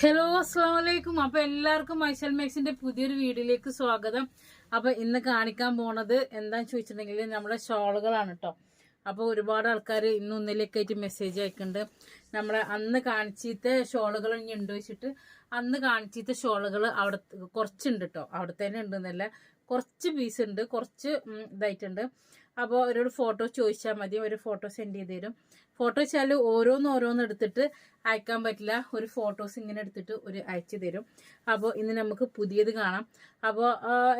Hello അസ്സാം വലൈക്കും അപ്പൊ എല്ലാവർക്കും മൈസൽ മേക്സിന്റെ പുതിയൊരു വീഡിയോയിലേക്ക് സ്വാഗതം. അപ്പൊ ഇന്ന് കാണിക്കാൻ പോണത് എന്താന്ന് ചോദിച്ചിട്ടുണ്ടെങ്കിൽ നമ്മുടെ ഷോളുകളാണ് കേട്ടോ അപ്പൊ ഒരുപാട് ആൾക്കാർ ഇന്ന് ഒന്നിലേക്ക് ആയിട്ട് മെസ്സേജ് അയക്കുന്നുണ്ട്. നമ്മളെ അന്ന് കാണിച്ചിത്തെ ഷോളുകൾ ഇനി ഉണ്ടോ വെച്ചിട്ട് അന്ന് കാണിച്ചിത്തെ ഷോളുകൾ അവിടെ കുറച്ചുണ്ട് കേട്ടോ അവിടെ തന്നെ ഉണ്ടെന്നല്ല. കുറച്ച് പീസ് ഉണ്ട്. കുറച്ച് ഇതായിട്ടുണ്ട്. അപ്പോൾ അവരോട് ഫോട്ടോ ചോദിച്ചാൽ മതി ഒരു ഫോട്ടോ സെൻഡ് ചെയ്ത് തരും. ഫോട്ടോ വെച്ചാൽ ഓരോന്ന് ഓരോന്ന് എടുത്തിട്ട് അയക്കാൻ പറ്റില്ല. ഒരു ഫോട്ടോസ് ഇങ്ങനെ എടുത്തിട്ട് ഒരു അയച്ചു തരും. അപ്പോൾ ഇന്ന് നമുക്ക് പുതിയത് കാണാം. അപ്പോൾ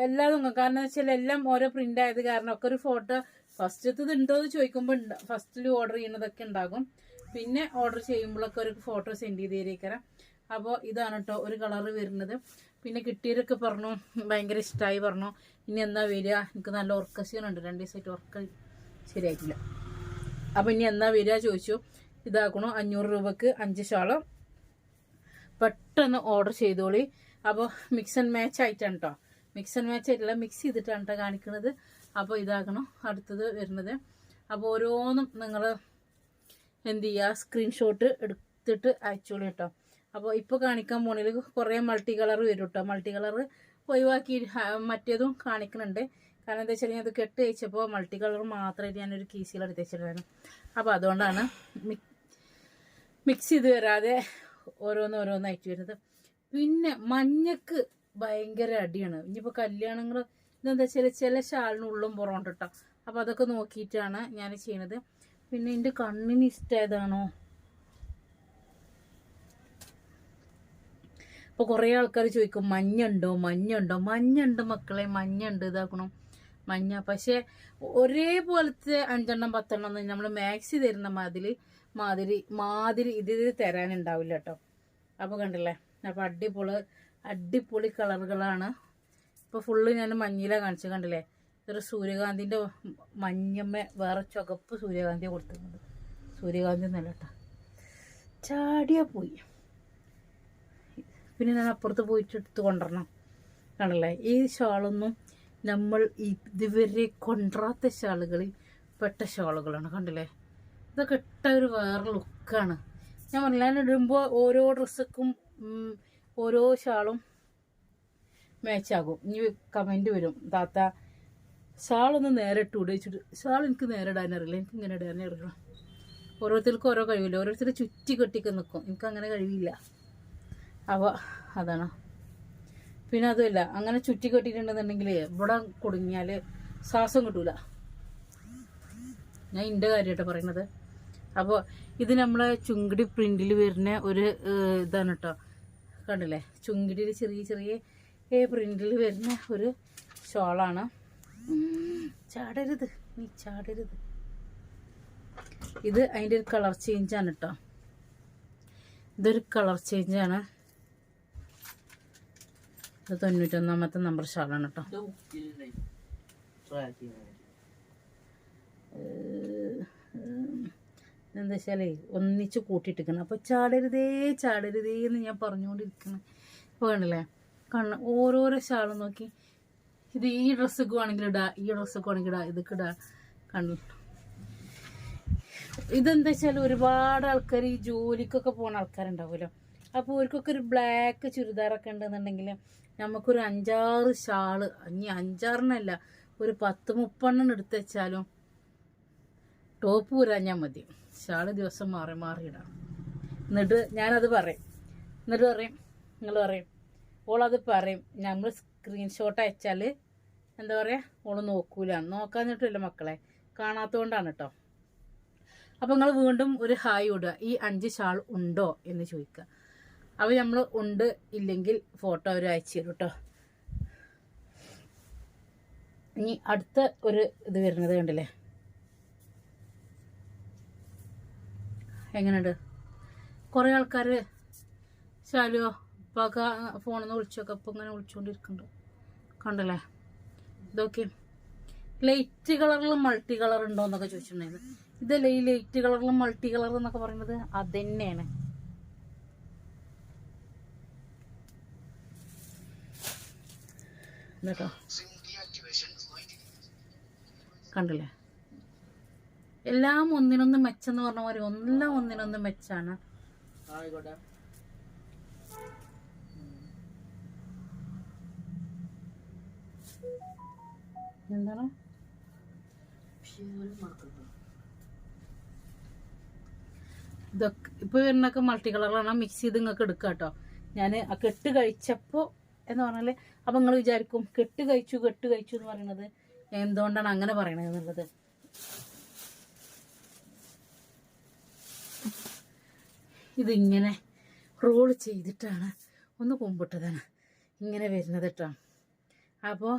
എല്ലാതും കാരണം വെച്ചാൽ എല്ലാം ഓരോ പ്രിന്റ് ആയത് കാരണം ഒക്കെ ഒരു ഫോട്ടോ ഫസ്റ്റത്തത് ഉണ്ടോ എന്ന് ചോദിക്കുമ്പോൾ ഫസ്റ്റിൽ ഓർഡർ ചെയ്യുന്നതൊക്കെ ഉണ്ടാകും. പിന്നെ ഓർഡർ ചെയ്യുമ്പോഴൊക്കെ ഒരു ഫോട്ടോ സെൻഡ് ചെയ്ത് തരേക്കരാം അപ്പോൾ ഇതാണ് കേട്ടോ ഒരു കളറ് വരുന്നത്. പിന്നെ കിട്ടിയവരൊക്കെ പറഞ്ഞു ഭയങ്കര ഇഷ്ടമായി പറഞ്ഞു. ഇനി എന്നാ വരിക? എനിക്ക് നല്ല ഉറക്കശീലുണ്ട് രണ്ട് ദിവസമായിട്ട് ഉറക്ക ശരിയായിട്ടില്ല. അപ്പം ഇനി എന്നാ വരിക ചോദിച്ചു. ഇതാക്കണോ അഞ്ഞൂറ് രൂപക്ക് അഞ്ച് ശാളം. പെട്ടെന്ന് ഓർഡർ ചെയ്തോളി. അപ്പോൾ മിക്സ് ആൻഡ് മാച്ച് ആയിട്ടാണ് കേട്ടോ മിക്സ് ആൻഡ് മാച്ച് ആയിട്ടില്ല മിക്സ് ചെയ്തിട്ടാണ് കേട്ടോ കാണിക്കുന്നത് അപ്പോൾ ഇതാക്കണം അടുത്തത് വരുന്നത്. അപ്പോൾ ഓരോന്നും നിങ്ങൾ എന്ത് ചെയ്യുക സ്ക്രീൻഷോട്ട് എടുത്തിട്ട് അയച്ചോളൂ കേട്ടോ അപ്പോൾ ഇപ്പോൾ കാണിക്കാൻ പോണിൽ കുറേ മൾട്ടി കളർ വരും കേട്ടോ മൾട്ടി കളർ ഒഴിവാക്കി മറ്റേതും കാണിക്കുന്നുണ്ട് കാരണം എന്താ വെച്ചാൽ അത് കെട്ട് കഴിച്ചപ്പോൾ മൾട്ടി കളർ മാത്രമായിട്ട് ഞാനൊരു കീസിൽ എടുത്ത് വെച്ചിട്ടുണ്ടായിരുന്നു അപ്പോൾ അതുകൊണ്ടാണ് മിക്സ് ചെയ്ത് വരാതെ ഓരോന്ന് ഓരോന്നായിട്ട് വരുന്നത്. പിന്നെ മഞ്ഞക്ക് ഭയങ്കര അടിയാണ്. ഇനിയിപ്പോൾ കല്യാണങ്ങൾ ഇതെന്താ വെച്ചാൽ ചില ഷാളിനുള്ളും പുറമുണ്ട് കേട്ടോ അപ്പോൾ അതൊക്കെ നോക്കിയിട്ടാണ് ഞാൻ ചെയ്യണത്. പിന്നെ എന്റെ കണ്ണിന് ഇഷ്ടമായതാണോ ഇപ്പോൾ കുറേ ആൾക്കാർ ചോദിക്കും മഞ്ഞുണ്ടോ മഞ്ഞുണ്ടോ മഞ്ഞുണ്ട് മക്കളെ മഞ്ഞുണ്ട് ഇതാക്കണം. മഞ്ഞ. പക്ഷേ ഒരേപോലത്തെ അഞ്ചെണ്ണം പത്തെണ്ണം ഒന്നും നമ്മൾ മാക്സി തരുന്ന മാതിരി മാതിരി മാതിരി ഇത് ഇത് തരാനുണ്ടാവില്ല കേട്ടോ അപ്പോൾ കണ്ടില്ലേ? അപ്പോൾ അടിപൊളി അടിപൊളി കളറുകളാണ്. ഇപ്പോൾ ഫുള്ള് ഞാൻ മഞ്ഞിലാണ് കാണിച്ചു കണ്ടില്ലേ? ഇതൊരു സൂര്യകാന്തിന്റെ മഞ്ഞമ്മ വേറെ ചുവപ്പ് സൂര്യകാന്തി കൊടുത്തിട്ടുണ്ട് സൂര്യകാന്തി എന്നല്ല കേട്ടോ ചാടിയാ പോയി. പിന്നെ ഞാൻ അപ്പുറത്ത് പോയിട്ട് എടുത്ത് കൊണ്ടുവരണം. ആണല്ലേ? ഈ ഷാളൊന്നും നമ്മൾ ഇതുവരെ കൊണ്ടുവരാത്ത ഷാളുകളിൽ പെട്ട ഷാളുകളാണ്. കണ്ടില്ലേ? ഇതൊക്കെ ഇട്ട ഒരു വേറെ ലുക്കാണ്. ഞാൻ ഓൺലൈൻ ഇടുമ്പോൾ ഓരോ ഡ്രസ്സക്കും ഓരോ ഷാളും മാച്ചാകും. ഇനി കമന്റ് വരും. താത്ത ഷാളൊന്ന് നേരെ ഇട്ട് ഉടയിച്ചിട്ട് ഷാൾ എനിക്ക് നേരെ ഇടാനറിയില്ല എനിക്ക് ഇങ്ങനെ ഇടാനേ അറിയണം ഓരോരുത്തർക്കും ഓരോ കഴിവില്ല? ഓരോരുത്തർ ചുറ്റി കെട്ടിക്ക് നിൽക്കും. എനിക്ക് അങ്ങനെ കഴിവില്ല. അപ്പോൾ അതാണ്? പിന്നെ അതുമല്ല അങ്ങനെ ചുറ്റി കെട്ടിയിട്ടുണ്ടെന്നുണ്ടെങ്കിൽ ഇവിടെ കുടുങ്ങിയാൽ ശ്വാസം കിട്ടൂല. ഞാൻ എന്റെ കാര്യമായിട്ട് പറയുന്നത് അപ്പോൾ ഇത് നമ്മളെ ചുങ്കിടി പ്രിന്റിൽ വരുന്ന ഒരു ഇതാണ് കേട്ടോ കണ്ടില്ലേ? ചുങ്കിടിയിൽ ചെറിയ ചെറിയ പ്രിന്റിൽ വരുന്ന ഒരു ഷോളാണ്. ചാടരുത്. നീ ചാടരുത്. ഇത് അതിന്റെ ഒരു കളർ ചേഞ്ചാണ് കേട്ടോ ഇതൊരു കളർ ചേഞ്ചാണ്. ഇത് തൊണ്ണൂറ്റൊന്നാമത്തെ നമ്പർ ഷാളാണ് കേട്ടോ എന്താ വെച്ചാലേ ഒന്നിച്ച് കൂട്ടിയിട്ടിരിക്കണം. അപ്പോൾ ചാടരുതേ ചാടരുതേ എന്ന് ഞാൻ പറഞ്ഞുകൊണ്ടിരിക്കണം. ഇപ്പോൾ കണ്ടില്ലേ? കണ്ണ് ഓരോരോ ഷാളും നോക്കി. ഇത് ഈ ഡ്രസ്സൊക്കെ ആണെങ്കിൽ ഇടാ ഈ ഡ്രസ്സൊക്കെ ആണെങ്കിൽ ഇടാ ഇതൊക്കെ ഇടാ. കണ്ടു? ഇതെന്താ വെച്ചാൽ ഒരുപാട് ആൾക്കാർ ഈ ജോലിക്കൊക്കെ പോകുന്ന ആൾക്കാരുണ്ടാവുമല്ലോ. അപ്പോൾ അവർക്കൊക്കെ ഒരു ബ്ലാക്ക് ചുരിദാറൊക്കെ ഉണ്ടെന്നുണ്ടെങ്കിൽ നമുക്കൊരു അഞ്ചാറ് ഷാൾ ഇനി അഞ്ചാറിനല്ല ഒരു പത്ത് മുപ്പെണ്ണം എടുത്ത് വെച്ചാലും ടോപ്പ് പുരാഞ്ഞാൽ മതി. ഷാൾ ദിവസം മാറി മാറി ഇടാം. എന്നിട്ട് ഞാനത് പറയും. എന്നിട്ട് പറയും നിങ്ങൾ പറയും ഓളത് പറയും നമ്മൾ സ്ക്രീൻഷോട്ട് അയച്ചാൽ എന്താ പറയുക ഓൾ നോക്കൂല. നോക്കാഞ്ഞിട്ടില്ല മക്കളെ കാണാത്തതുകൊണ്ടാണ് കേട്ടോ അപ്പോൾ നിങ്ങൾ വീണ്ടും ഒരു ഹായ് ഇടുക. ഈ അഞ്ച് ഷാൾ ഉണ്ടോ എന്ന് ചോദിക്കുക. അപ്പോൾ നമ്മൾ ഉണ്ട് ഇല്ലെങ്കിൽ ഫോട്ടോ അവർ അയച്ചു തരും കേട്ടോ ഇനി അടുത്ത ഒരു ഇത് വരുന്നത് കണ്ടില്ലേ? എങ്ങനെയുണ്ട്? കുറേ ആൾക്കാർ ശാലുവോ ഇപ്പൊക്കെ ഫോണിൽ നിന്ന് വിളിച്ചൊക്കെ ഇപ്പം ഇങ്ങനെ വിളിച്ചുകൊണ്ടിരിക്കുന്നുണ്ട് കണ്ടല്ലേ? ഇതൊക്കെ ലൈറ്റ് കളറിലും മൾട്ടി കളർ ഉണ്ടോ എന്നൊക്കെ ചോദിച്ചിട്ടുണ്ടായിരുന്നു. ഇതല്ലേ ഈ ലൈറ്റ് കളറിലും മൾട്ടി കളർ എന്നൊക്കെ പറയുന്നത് അതന്നെയാണ്. കേട്ടോ കണ്ടില്ലേ? എല്ലാം ഒന്നിനൊന്ന് മെച്ചെന്ന് പറഞ്ഞ പോലെ എല്ലാം ഒന്നിനൊന്ന് മെച്ചാണ്. എന്താണ്? ഇതൊക്കെ ഇപ്പൊ വരുന്നൊക്കെ മൾട്ടി കളറാണ് മിക്സ് ചെയ്ത് നിങ്ങൾക്ക് എടുക്കാം കേട്ടോ ഞാൻ ആ കെട്ട് കഴിച്ചപ്പോൾ എന്ന് പറഞ്ഞാൽ അപ്പൊ നിങ്ങൾ വിചാരിക്കും കെട്ട് കഴിച്ചു കെട്ട് കഴിച്ചു എന്ന് പറയുന്നത് എന്തുകൊണ്ടാണ് അങ്ങനെ പറയണത് എന്നുള്ളത്? ഇതിങ്ങനെ റോൾ ചെയ്തിട്ടാണ് ഒന്ന് കുമ്പിട്ടതാണ്. ഇങ്ങനെ വരുന്നത് കേട്ടോ. അപ്പോൾ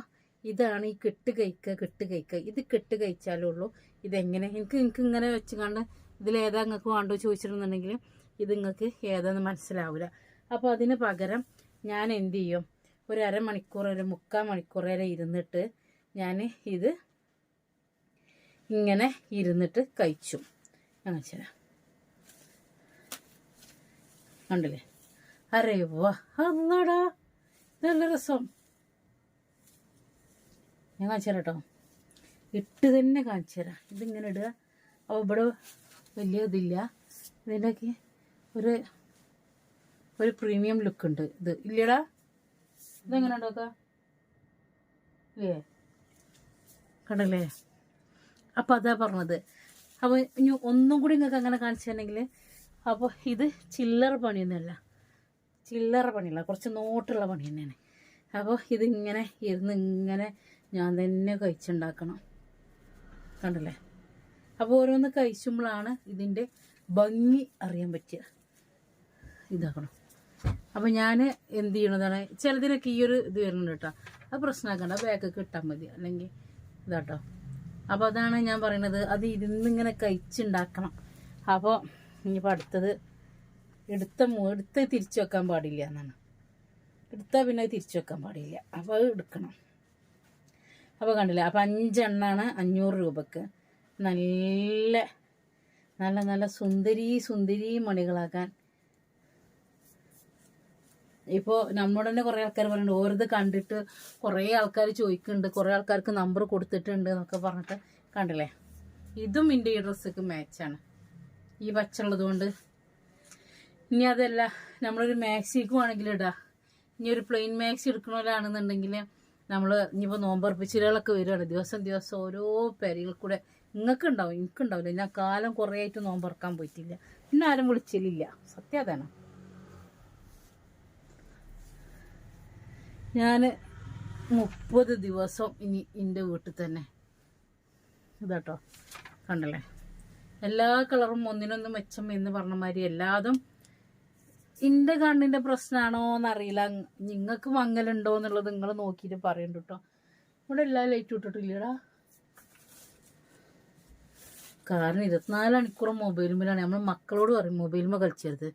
ഇതാണ് ഈ കെട്ട് കഴിക്കുക കെട്ട് കഴിക്കുക. ഇത് കെട്ട് കഴിച്ചാലേ ഉള്ളൂ. ഇതെങ്ങനെ? എനിക്ക് നിങ്ങൾക്ക് ഇങ്ങനെ വെച്ച് കണ്ട് ഇതിലേതാ നിങ്ങൾക്ക് വേണ്ടോ ചോദിച്ചിട്ടുണ്ടെങ്കിൽ ഇത് നിങ്ങൾക്ക് ഏതാന്ന് മനസ്സിലാവില്ല അപ്പോൾ അതിന് പകരം ഞാൻ എന്ത് ചെയ്യും? ഒരു അരമണിക്കൂർ ഒരു മുക്കാൽ മണിക്കൂർ വരെ ഇരുന്നിട്ട് ഞാൻ ഇത് ഇങ്ങനെ ഇരുന്നിട്ട് കഴിച്ചു. അങ്ങനെ വെച്ചാൽ കണ്ടില്ലേ? അരേ വാ നല്ല രസം. ഞാൻ കാണിച്ചു തരാം കേട്ടോ ഇട്ട് തന്നെ കാണിച്ചു തരാം ഇതിങ്ങനെ ഇടുക. അപ്പോൾ ഇവിടെ വലിയ ഇതില്ല. ഇതിന്റെയൊക്കെ ഒരു ഒരു പ്രീമിയം ലുക്ക് ഉണ്ട് ഇത്. ഇല്ലടാ. ഇതെങ്ങനെ ഉണ്ടാക്കുക? ഇല്ലേ? കണ്ടല്ലേ? അപ്പം അതാ പറഞ്ഞത്. അപ്പോൾ ഇനി ഒന്നും കൂടി നിങ്ങൾക്ക് അങ്ങനെ കാണിച്ചിട്ടുണ്ടെങ്കിൽ അപ്പോൾ ഇത് ചില്ലറ പണിയൊന്നുമല്ല ചില്ലറ പണിയല്ല കുറച്ച് നോട്ടുള്ള പണി തന്നെയാണ്. അപ്പോൾ ഇതിങ്ങനെ ഇരുന്ന് ഇങ്ങനെ ഞാൻ തന്നെ കഴിച്ചുണ്ടാക്കണം. കണ്ടല്ലേ? അപ്പോൾ ഓരോന്ന് കഴിച്ചുമ്പോഴാണ് ഇതിന്റെ ഭംഗി അറിയാൻ പറ്റുക. ഇതാക്കണം. അപ്പോൾ ഞാൻ എന്ത് ചെയ്യണതാണ് ചിലതിനൊക്കെ ഈ ഒരു ഇത് വരുന്നുണ്ട് കേട്ടോ. അത് പ്രശ്നമാക്കണ്ട ബാക്കൊക്കെ ഇട്ടാൽ മതി. അല്ലെങ്കിൽ ഇതാട്ടോ. അപ്പോൾ അതാണ് ഞാൻ പറയണത് അത് ഇരുന്നിങ്ങനെ കഴിച്ചുണ്ടാക്കണം. അപ്പോൾ ഇനിയിപ്പോൾ അടുത്തത് എടുത്ത എടുത്ത് തിരിച്ചു വെക്കാൻ പാടില്ല എന്നാണ്. എടുത്താൽ പിന്നെ തിരിച്ചു വെക്കാൻ പാടില്ല. അപ്പോൾ അത് എടുക്കണം. അപ്പോൾ കണ്ടില്ലേ അപ്പോൾ അഞ്ചെണ്ണാണ് അഞ്ഞൂറ് രൂപക്ക്. നല്ല നല്ല നല്ല സുന്ദരി സുന്ദരി മണികളാക്കാൻ ഇപ്പോൾ നമ്മുടെ തന്നെ കുറേ ആൾക്കാർ പറയുന്നുണ്ട് ഓരോ കണ്ടിട്ട് കുറേ ആൾക്കാർ ചോദിക്കുന്നുണ്ട് കുറേ ആൾക്കാർക്ക് നമ്പർ കൊടുത്തിട്ടുണ്ട് എന്നൊക്കെ പറഞ്ഞിട്ട് കണ്ടില്ലേ? ഇതും എന്റെ ഈ ഡ്രസ്സൊക്കെ മാച്ചാണ് ഈ പച്ചുള്ളത് കൊണ്ട്. ഇനി അതല്ല നമ്മളൊരു മാക്സിക്കും ആണെങ്കിൽ ഇടാം. ഇനി ഒരു പ്ലെയിൻ മാക്സി എടുക്കണവരാണെന്നുണ്ടെങ്കിൽ നമ്മൾ ഇനിയിപ്പോൾ നോമ്പർപ്പിച്ചിലുകളൊക്കെ വരികയാണ് ദിവസം ദിവസം ഓരോ പെരയിൽ കൂടെ നിങ്ങൾക്ക് ഉണ്ടാവും എനിക്കുണ്ടാവില്ല ഞാൻ കാലം കുറേ ആയിട്ട് നോമ്പറക്കാൻ പോയിട്ടില്ല. പിന്നെ ആരും വിളിച്ചില്ല സത്യം അതാണ്. ഞാൻ മുപ്പത് ദിവസം ഇനി എന്റെ വീട്ടിൽ തന്നെ. ഇതാട്ടോ. കണ്ടല്ലേ? എല്ലാ കളറും ഒന്നിനൊന്നും മെച്ചം എന്ന് പറഞ്ഞ മാതിരി എല്ലാതും എന്റെ കണ്ണിന്റെ പ്രശ്നമാണോ എന്നറിയില്ല നിങ്ങൾക്ക് മങ്ങലുണ്ടോ എന്നുള്ളത് നിങ്ങൾ നോക്കിയിട്ട് പറയണ്ട കേട്ടോ ഇവിടെ എല്ലാ ലൈറ്റും ഇട്ടിട്ടില്ലടാ? കാരണം ഇരുപത്തിനാല് മണിക്കൂറും മൊബൈലുമ്മലാണ് നമ്മൾ മക്കളോട് പറയും മൊബൈലുമ്മ കളിച്ചരുത്.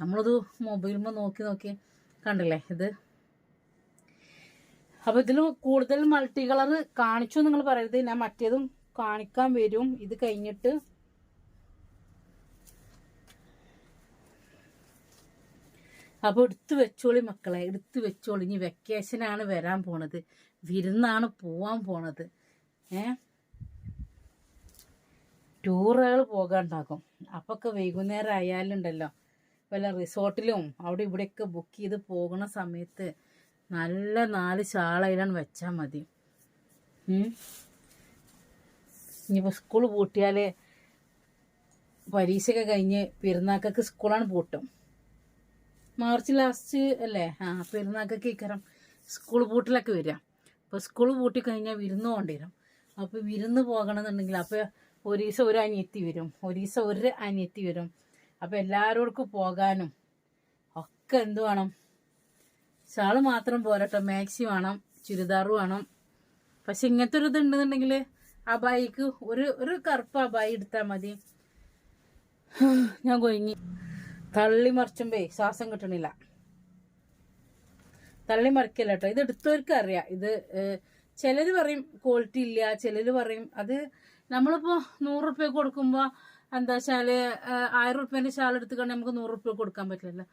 നമ്മളത് മൊബൈലുമ്മ നോക്കി നോക്കി കണ്ടല്ലേ ഇത്? അപ്പൊ ഇതിൽ കൂടുതൽ മൾട്ടി കളർ കാണിച്ചു നിങ്ങൾ പറയരുത്. ഞാൻ മറ്റേതും കാണിക്കാൻ വരും. ഇത് കഴിഞ്ഞിട്ട് അപ്പോൾ എടുത്തു വെച്ചോളി മക്കളെ. എടുത്തു വെച്ചോളി. ഇനി വെക്കേഷനാണ് വരാൻ പോണത്. വിരുന്നാണ് പോവാൻ പോണത്. ഏ? ടൂറുകൾ പോകാണ്ടാകും. അപ്പൊക്കെ വൈകുന്നേരം ആയാലുണ്ടല്ലോ. വല്ല റിസോർട്ടിലും അവിടെ ഇവിടെയൊക്കെ ബുക്ക് ചെയ്ത് പോകുന്ന സമയത്ത് നല്ല നാല് ചാളയിലാണ് വെച്ചാൽ മതി. ഇനിയിപ്പോൾ സ്കൂൾ പൂട്ടിയാൽ പരീക്ഷയൊക്കെ കഴിഞ്ഞ് പെരുന്നാക്കൊക്കെ സ്കൂളാണ് പൂട്ടും. മാർച്ച് ലാസ്റ്റ് അല്ലേ? ആ പെരുന്നാക്കൊക്കെ ഇക്കരം സ്കൂൾ പൂട്ടിലൊക്കെ വരിക അപ്പോൾ സ്കൂൾ പൂട്ടി കഴിഞ്ഞാൽ വിരുന്ന് കൊണ്ടുവരും വരും അപ്പോൾ വിരുന്ന് പോകണമെന്നുണ്ടെങ്കിൽ അപ്പോൾ ഒരു ദിവസം ഒരു അനിയത്തി വരും. ഒരു ദിവസം ഒരു അനിയത്തി വരും. അപ്പോൾ എല്ലാവരോടക്കും പോകാനും ഒക്കെ എന്ത് വേണം? ഷാൾ മാത്രം പോരട്ടോ. മാക്സി വേണം ചുരിദാർ വേണം. പക്ഷെ ഇങ്ങനത്തെ ഒരു ഇതുണ്ടെന്നുണ്ടെങ്കിൽ ആ ബായിക്ക് ഒരു ഒരു കറുപ്പ് ആ ബായി എടുത്താൽ മതി. ഞാൻ കൊയങ്ങി. തള്ളി മറിച്ചുമ്പേ ശ്വാസം കിട്ടണില്ല. തള്ളി മറിക്കല്ല കേട്ടോ. ഇത് എടുത്തവർക്ക് അറിയാം. ഇത് ചിലർ പറയും ക്വാളിറ്റി ഇല്ല. ചിലർ പറയും അത് നമ്മളിപ്പോൾ നൂറ് റുപ്യ കൊടുക്കുമ്പോൾ എന്താ വെച്ചാൽ ആയിരം റുപ്യേന്റെ ഷാൾ എടുത്തുകൊണ്ട് നമുക്ക് നൂറ് റുപ്യ കൊടുക്കാൻ പറ്റില്ലല്ലോ.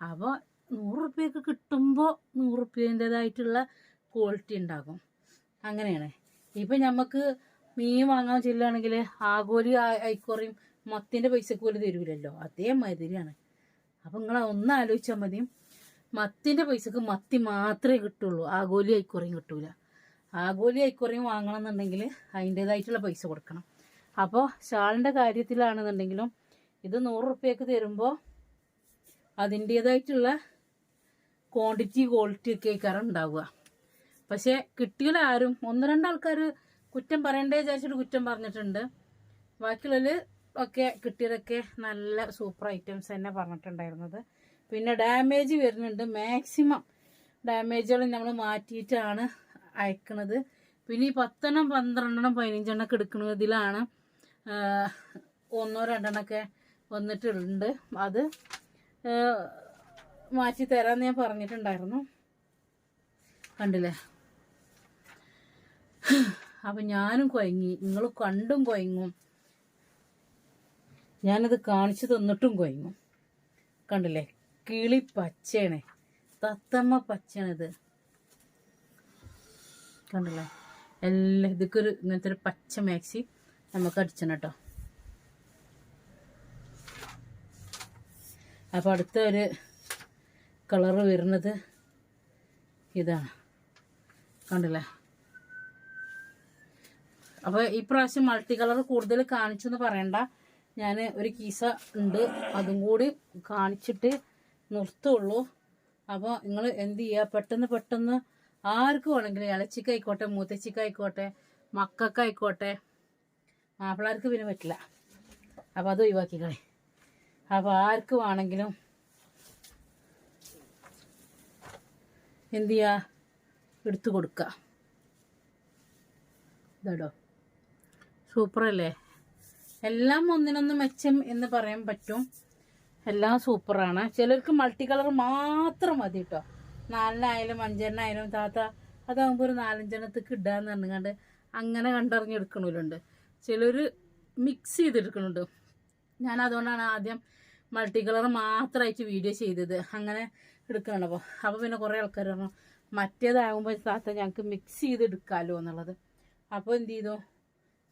അപ്പോൾ നൂറ് റുപ്യക്ക് കിട്ടുമ്പോൾ നൂറ് റുപ്യന്റെതായിട്ടുള്ള ക്വാളിറ്റി ഉണ്ടാകും അങ്ങനെയാണ്. ഇപ്പം നമുക്ക് മീൻ വാങ്ങാൻ ചെല്ലുകയാണെങ്കിൽ ആകോലി ആയിക്കോറിയും മത്തിന്റെ പൈസക്ക് പോലും തരൂലല്ലോ. അതേമാതിരിയാണ്. അപ്പം നിങ്ങൾ ഒന്ന് ആലോചിച്ചാൽ മതി. മത്തിന്റെ പൈസക്ക് മത്തി മാത്രമേ കിട്ടുള്ളൂ. ആഗോലി ആയിക്കോറിയും കിട്ടൂല. ആഗോലി ഐക്കുറയും വാങ്ങണമെന്നുണ്ടെങ്കിൽ അതിന്റേതായിട്ടുള്ള പൈസ കൊടുക്കണം. അപ്പോൾ ഷാളിന്റെ കാര്യത്തിലാണെന്നുണ്ടെങ്കിലും ഇത് നൂറ് റുപ്യക്ക് തരുമ്പോൾ അതിന്റേതായിട്ടുള്ള ക്വാണ്ടിറ്റി ക്വാളിറ്റി ഒക്കെ ആയിക്കാരം ഉണ്ടാവുക. പക്ഷേ ആരും ഒന്ന് രണ്ടാൾക്കാർ കുറ്റം പറയണ്ടേ വിചാരിച്ചിട്ട് കുറ്റം പറഞ്ഞിട്ടുണ്ട്. ബാക്കിയുള്ളതിൽ ഒക്കെ കിട്ടിയതൊക്കെ നല്ല സൂപ്പർ ഐറ്റംസ് തന്നെ പറഞ്ഞിട്ടുണ്ടായിരുന്നത്. പിന്നെ ഡാമേജ് വരുന്നുണ്ട്. മാക്സിമം ഡാമേജുകൾ നമ്മൾ മാറ്റിയിട്ടാണ് അയക്കുന്നത് പിന്നെ ഈ പത്തെണ്ണം പന്ത്രണ്ടെണ്ണം പതിനഞ്ചെണ്ണം ഒക്കെ എടുക്കുന്നതിലാണ് ഒന്നോ രണ്ടെണ്ണമൊക്കെ വന്നിട്ടുണ്ട്. അത് മാറ്റി തരാമെന്ന് ഞാൻ പറഞ്ഞിട്ടുണ്ടായിരുന്നു. കണ്ടില്ലേ? അപ്പം ഞാനും കൊയങ്ങി. നിങ്ങൾ കണ്ടും കൊയങ്ങും. ഞാനത് കാണിച്ചു തന്നിട്ടും കൊയങ്ങും. കണ്ടില്ലേ? കിളി പച്ചയാണ്. തത്തമ്മ പച്ചയാണിത്. കണ്ടില്ലേ? എല്ലാം ഇതൊക്കൊരു ഇങ്ങനത്തെ ഒരു പച്ച മാക്സി നമുക്ക് അടിച്ചണം കേട്ടോ. അപ്പോൾ അടുത്ത ഒരു കളറ് വരുന്നത് ഇതാണ്. കണ്ടില്ലേ? അപ്പോൾ ഈ പ്രാവശ്യം മൾട്ടി കളർ കൂടുതൽ കാണിച്ചു എന്ന് പറയണ്ട. ഞാൻ ഒരു കീസ ഉണ്ട്. അതും കൂടി കാണിച്ചിട്ട് നിർത്തുള്ളൂ. അപ്പോൾ നിങ്ങൾ എന്ത് ചെയ്യുക പെട്ടെന്ന് പെട്ടെന്ന് ആർക്ക് വേണമെങ്കിലും ഇളച്ചിക്കായിക്കോട്ടെ മൂത്തച്ചിക്കായിക്കോട്ടെ മക്കൾക്കായിക്കോട്ടെ മാപ്പിളാർക്ക് പിന്നെ പറ്റില്ല. അപ്പോൾ അത് ഒഴിവാക്കിക്കളെ. അപ്പോൾ ആർക്ക് വേണമെങ്കിലും എന്ത് ചെയ്യുക എടുത്തു കൊടുക്കുക ഇതാടോ. സൂപ്പറല്ലേ? എല്ലാം ഒന്നിനൊന്ന് മെച്ചം എന്ന് പറയാൻ പറ്റും. എല്ലാം സൂപ്പറാണ്. ചിലർക്ക് മൾട്ടി കളർ മാത്രം മതി കേട്ടോ നാലിനായാലും അഞ്ചെണ്ണായാലും താത്ത അതാകുമ്പോൾ ഒരു നാലഞ്ചെണ്ണത്തേക്ക് ഇടാന്ന് പറഞ്ഞുകൊണ്ട് അങ്ങനെ കണ്ടറിഞ്ഞെടുക്കണമല്ലോണ്ട് ചിലർ മിക്സ് ചെയ്തെടുക്കണുണ്ട്. ഞാൻ അതുകൊണ്ടാണ് ആദ്യം മൾട്ടി കളർ മാത്രമായിട്ട് വീഡിയോ ചെയ്തത്. അങ്ങനെ എടുക്കണം. അപ്പോൾ അപ്പോൾ പിന്നെ കുറേ ആൾക്കാർ പറഞ്ഞു മറ്റേതാകുമ്പോൾ താത്ത ഞങ്ങൾക്ക് മിക്സ് ചെയ്ത് എടുക്കാമല്ലോ എന്നുള്ളത്. അപ്പോൾ എന്ത് ചെയ്തു?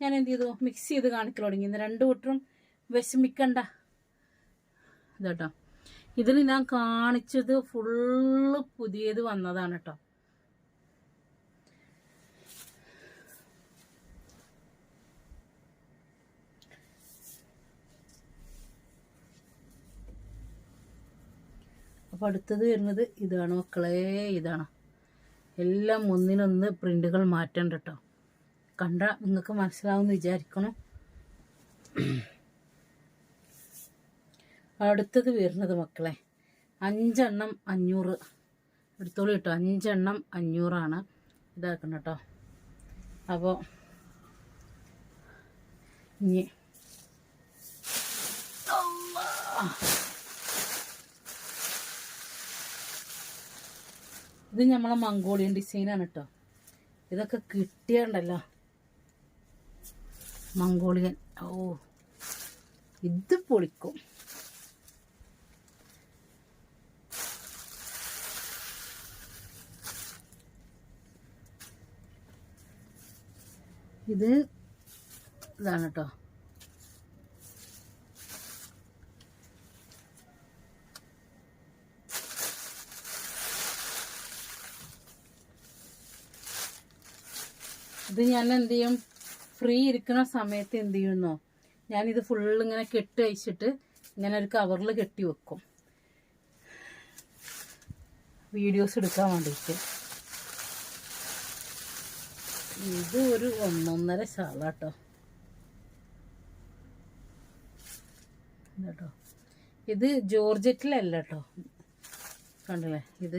ഞാൻ എന്ത് ചെയ്തു? മിക്സ് ചെയ്ത് കാണിക്കൽ തുടങ്ങി. ഇന്ന് രണ്ട് കൂട്ടരും വിഷമിക്കണ്ട. ഇതാട്ടോ. ഇതിൽ ഞാൻ കാണിച്ചത് ഫുള്ള് പുതിയത് വന്നതാണ് കേട്ടോ അപ്പോൾ അടുത്തത് വരുന്നത് ഇതാണ് മക്കളെ ഇതാണ്. എല്ലാം ഒന്നിനൊന്ന് പ്രിന്റുകൾ മാറ്റണ്ട കേട്ടോ കണ്ട നിങ്ങൾക്ക് മനസ്സിലാവുമെന്ന് വിചാരിക്കണം. അടുത്തത് വരുന്നത് മക്കളെ അഞ്ചെണ്ണം അഞ്ഞൂറ്. എടുത്തോളൂ കേട്ടോ അഞ്ചെണ്ണം അഞ്ഞൂറാണ്. ഇതാക്കണം കേട്ടോ അപ്പോൾ ഇനി ഇത് നമ്മളെ മംഗോളിയൻ ഡിസൈനാണ് കേട്ടോ ഇതൊക്കെ കിട്ടിയണ്ടല്ലോ. മംഗോളിയൻ. ഓ ഇത് പൊളിക്കും. ഇത് ഇതാണ് കേട്ടോ ഇത് ഞാൻ എന്ത് ചെയ്യും ഫ്രീ ഇരിക്കുന്ന സമയത്ത് എന്ത് ചെയ്യുന്നോ ഞാനിത് ഫുള്ള് ഇങ്ങനെ കെട്ടി അയച്ചിട്ട് ഇങ്ങനെ ഒരു കവറിൽ കെട്ടി വെക്കും. വീഡിയോസ് എടുക്കാൻ വേണ്ടിയിട്ട് ഇത് ഒരു ഒന്നൊന്നര ശാല കേട്ടോ ഇത് ജോർജറ്റിലല്ല കേട്ടോ കണ്ടില്ലേ? ഇത്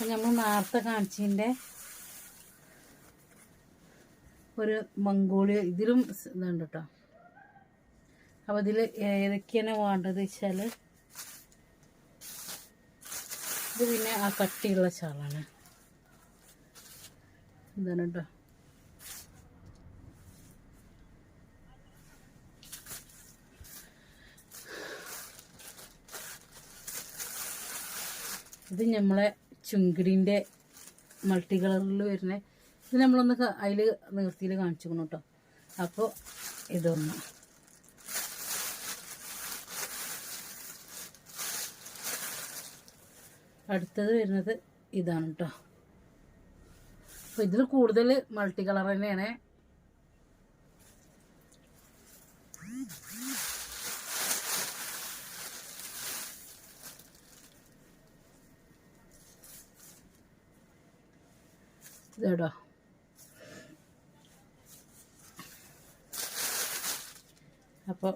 നമ്മൾ നേരത്തെ കാണിച്ചതിന്റെ ഒരു മംഗോളിയ ഇതിലും ഇതുണ്ട് കേട്ടോ അപ്പോൾ ഇതിൽ ഏതൊക്കെയാണ് വേണ്ടത് വെച്ചാൽ ഇത് പിന്നെ ആ കട്ടിയുള്ള ചാളാണ്. ഇതാണ് കേട്ടോ ഇത് നമ്മളെ ചുങ്കിടിന്റെ മൾട്ടി കളറിൽ വരുന്ന ഇത് നമ്മളൊന്ന് അതിൽ നിർത്തിയിൽ കാണിച്ചിരിക്കണം കേട്ടോ അപ്പോൾ ഇതൊന്ന്. അടുത്തത് വരുന്നത് ഇതാണ് കേട്ടോ അപ്പോൾ ഇതിൽ കൂടുതൽ മൾട്ടി കളർ തന്നെയാണ്. ഇതേടോ. അപ്പോൾ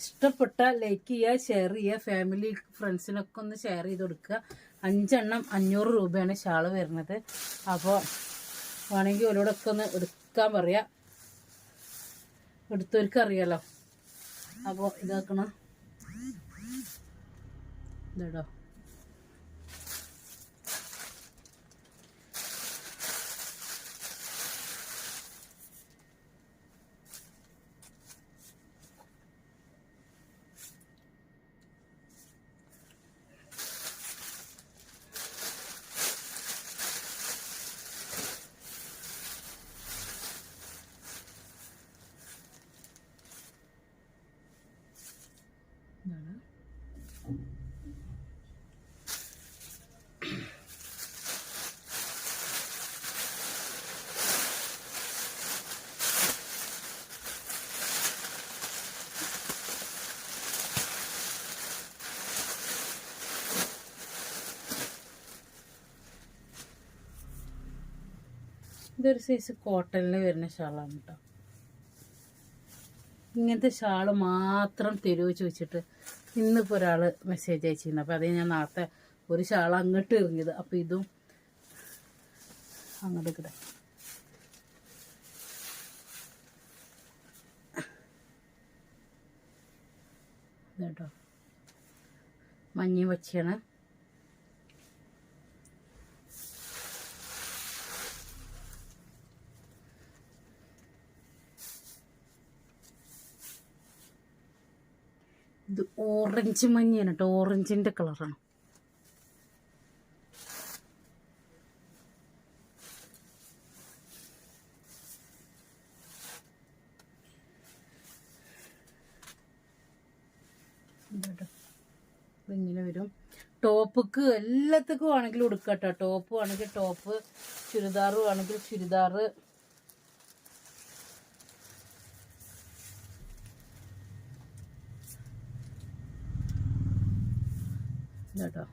ഇഷ്ടപ്പെട്ട ലൈക്ക് ചെയ്യുക ഷെയർ ചെയ്യുക ഫാമിലി ഫ്രണ്ട്സിനൊക്കെ ഒന്ന് ഷെയർ ചെയ്ത് കൊടുക്കുക. അഞ്ചെണ്ണം അഞ്ഞൂറ് രൂപയാണ് ഷാൾ വരുന്നത്. അപ്പോൾ വേണമെങ്കിൽ ഒരോടൊക്കെ ഒന്ന് എടുക്കാൻ പറയാം. എടുത്തവർക്ക് അറിയാലോ. അപ്പോൾ ഇതാക്കണം. ഇതാടോ ഇതാണ് ഇതൊരു സൈസ് കോട്ടണിൽ വരുന്ന ഷാളാണ് കേട്ടോ ഇങ്ങനത്തെ ഷാൾ മാത്രം തരുമോ ചോദിച്ചിട്ട് ഇന്നിപ്പോൾ ഒരാൾ മെസ്സേജ് അയച്ചിരുന്നു. അപ്പോൾ അതേ ഞാൻ നേരത്തെ ഒരു ഷാൾ അങ്ങോട്ട് എറിഞ്ഞത് അപ്പോൾ ഇതും അങ്ങോട്ട് കിട കേട്ടോ മഞ്ഞ വച്ചിയാണ് ഇത് ഓറഞ്ച് മഞ്ഞയാണ് കേട്ടോ ഓറഞ്ചിന്റെ കളറാണ് ഇങ്ങനെ വരും. ടോപ്പിക്ക് എല്ലാത്തക്കും ആണെങ്കിലും ഉടുക്കട്ടോ. കേട്ടോ ടോപ്പ് ആണെങ്കിൽ ടോപ്പ് ചുരിദാറ് ആണെങ്കിൽ ചുരിദാർ കേട്ടോ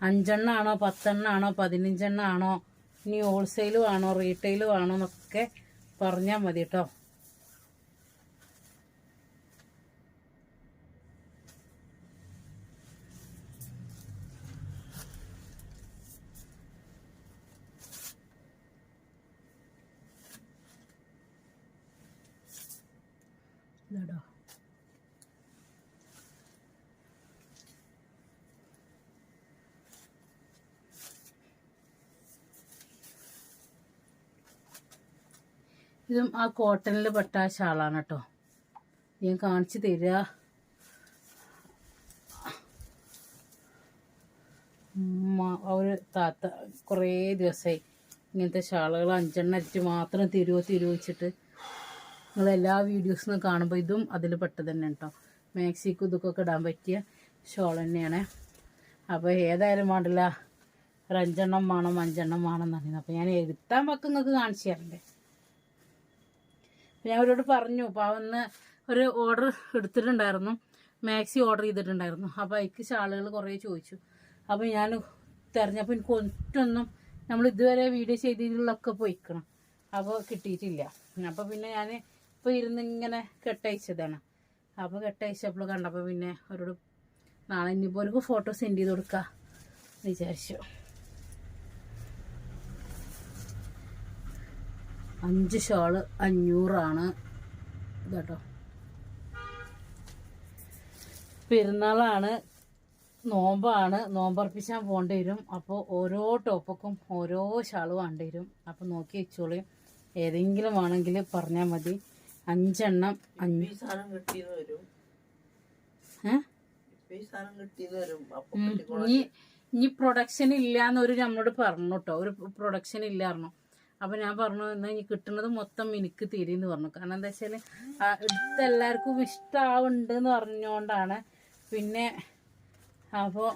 അഞ്ചെണ്ണാണോ പത്തെണ്ണാണോ പതിനഞ്ചെണ്ണാണോ ഇനി ഹോൾസെയിലും ആണോ റീറ്റെയിലും ആണോ എന്നൊക്കെ പറഞ്ഞാൽ മതി കേട്ടോ ഇതാടോ ഇതും ആ കോട്ടണിൽ പെട്ട ഷാളാണ് കേട്ടോ. ഞാൻ കാണിച്ചു തരിക ഒരു താത്ത കുറേ ദിവസമായി ഇങ്ങനത്തെ ഷാളുകൾ അഞ്ചെണ്ണം അരിച്ച് മാത്രം തിരുവോ തിരുവോ വെച്ചിട്ട് നിങ്ങൾ എല്ലാ കാണുമ്പോൾ ഇതും അതിൽ പെട്ടത് തന്നെ കേട്ടോ. മാക്സിക്കും ഇതൊക്കെ ഇടാൻ പറ്റിയ ഷോൾ തന്നെയാണ്. അപ്പോൾ ഏതായാലും വേണ്ടില്ല ഒരു അഞ്ചെണ്ണം വേണം അഞ്ചെണ്ണം വേണം എന്ന് അപ്പോൾ ഞാൻ എടുത്താൻ പക്കം നിങ്ങൾക്ക് കാണിച്ചു തരണ്ടേ. ഞാൻ അവരോട് പറഞ്ഞു അപ്പോൾ അവന്ന് ഒരു ഓർഡർ എടുത്തിട്ടുണ്ടായിരുന്നു. മാക്സി ഓർഡർ ചെയ്തിട്ടുണ്ടായിരുന്നു. അപ്പോൾ അതിക്ക് ഷാളുകൾ കുറേ ചോദിച്ചു. അപ്പോൾ ഞാൻ തിരഞ്ഞപ്പോൾ എനിക്ക് ഒറ്റൊന്നും നമ്മൾ ഇതുവരെ വീഡിയോ ചെയ്തതിലൊക്കെ പോയിക്കണം. അപ്പോൾ കിട്ടിയിട്ടില്ല. അപ്പോൾ പിന്നെ ഞാൻ ഇപ്പോൾ ഇരുന്ന് ഇങ്ങനെ കെട്ടയച്ചതാണ്. അപ്പോൾ കെട്ടയച്ചപ്പോൾ കണ്ടപ്പോൾ പിന്നെ അവരോട് നാളെ ഇനിയിപ്പോൾ ഫോട്ടോ സെൻഡ് ചെയ്ത് കൊടുക്കാം എന്ന് വിചാരിച്ചു. അഞ്ച് ഷാൾ അഞ്ഞൂറാണ്. ഇതാട്ടോ. പെരുന്നാളാണ് നോമ്പാണ്. നോമ്പർപ്പിച്ചാൻ പോകേണ്ടി വരും. അപ്പോൾ ഓരോ ടോപ്പക്കും ഓരോ ഷാൾ വേണ്ടി വരും. അപ്പോൾ നോക്കി വെച്ചോളി. ഏതെങ്കിലും ആണെങ്കിൽ പറഞ്ഞാൽ മതി. അഞ്ചെണ്ണം അഞ്ഞൂ ഈ സാധനം കിട്ടിയെന്ന് വരും. ഇനി ഇനി പ്രൊഡക്ഷൻ ഇല്ല എന്നൊരു നമ്മളോട് പറഞ്ഞു കേട്ടോ. ഒരു പ്രൊഡക്ഷൻ ഇല്ല പറഞ്ഞു അപ്പൊ ഞാൻ പറഞ്ഞു എന്നാ ഇനി കിട്ടുന്നത് മൊത്തം എനിക്ക് തിരിന്ന് പറഞ്ഞു. കാരണം എന്താ വെച്ചാൽ ഇത് എടുത്ത എല്ലാവർക്കും ഇഷ്ടാവുന്നുണ്ട് എന്ന് പറഞ്ഞുകൊണ്ടാണ് പിന്നെ അപ്പോൾ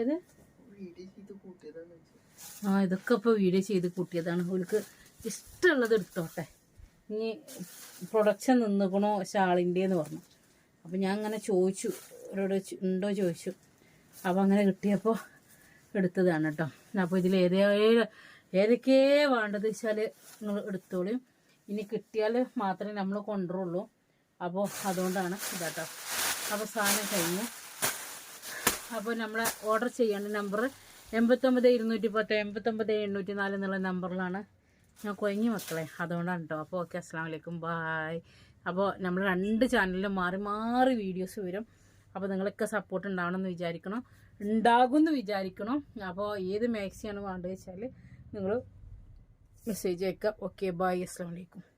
ഏത്? ആ ഇതൊക്കെ ഇപ്പോൾ വീഡിയോ ചെയ്ത് കൂട്ടിയതാണ്. ഓൾക്ക് ഇഷ്ടമുള്ളത് എടുത്തോട്ടെ. ഇനി പ്രൊഡക്ഷൻ നിന്നുക്കണോ ഷാളിന്റെന്ന് പറഞ്ഞു. അപ്പോൾ ഞാൻ അങ്ങനെ ചോദിച്ചു അവരോട് ഉണ്ടോ ചോദിച്ചു. അപ്പോൾ അങ്ങനെ കിട്ടിയപ്പോൾ എടുത്തതാണ് കേട്ടോ അപ്പോൾ ഇതിൽ ഏതേ ഏതൊക്കെ വേണ്ടത് വെച്ചാൽ നിങ്ങൾ എടുത്തോളും. ഇനി കിട്ടിയാൽ മാത്രമേ നമ്മൾ കൊണ്ടുവരുള്ളൂ. അപ്പോൾ അതുകൊണ്ടാണ് ഇതാട്ടോ. അപ്പോൾ സാധനം കഴിഞ്ഞു. അപ്പോൾ നമ്മൾ ഓർഡർ ചെയ്യേണ്ട നമ്പർ എൺപത്തൊമ്പത് ഇരുന്നൂറ്റി പത്ത് എൺപത്തൊമ്പത് എണ്ണൂറ്റി നാല് എന്നുള്ള നമ്പറിലാണ് ഞാൻ കൊയങ്ങി മക്കളെ. അതുകൊണ്ടാണ് കേട്ടോ അപ്പോൾ ഓക്കെ അസ്സാം വലൈക്കും ബായ് അപ്പോൾ നമ്മൾ രണ്ട് ചാനലിലും മാറി മാറി വീഡിയോസ് വരും. അപ്പോൾ നിങ്ങളൊക്കെ സപ്പോർട്ട് ഉണ്ടാവണമെന്ന് വിചാരിക്കണം. ഉണ്ടാകുമെന്ന് വിചാരിക്കണം. അപ്പോൾ ഏത് മാക്സിയാണ് വേണ്ടത് വെച്ചാൽ നിങ്ങൾ മെസ്സേജ് അയക്കുക ഓക്കെ ബൈ അസ്സാം വലൈക്കും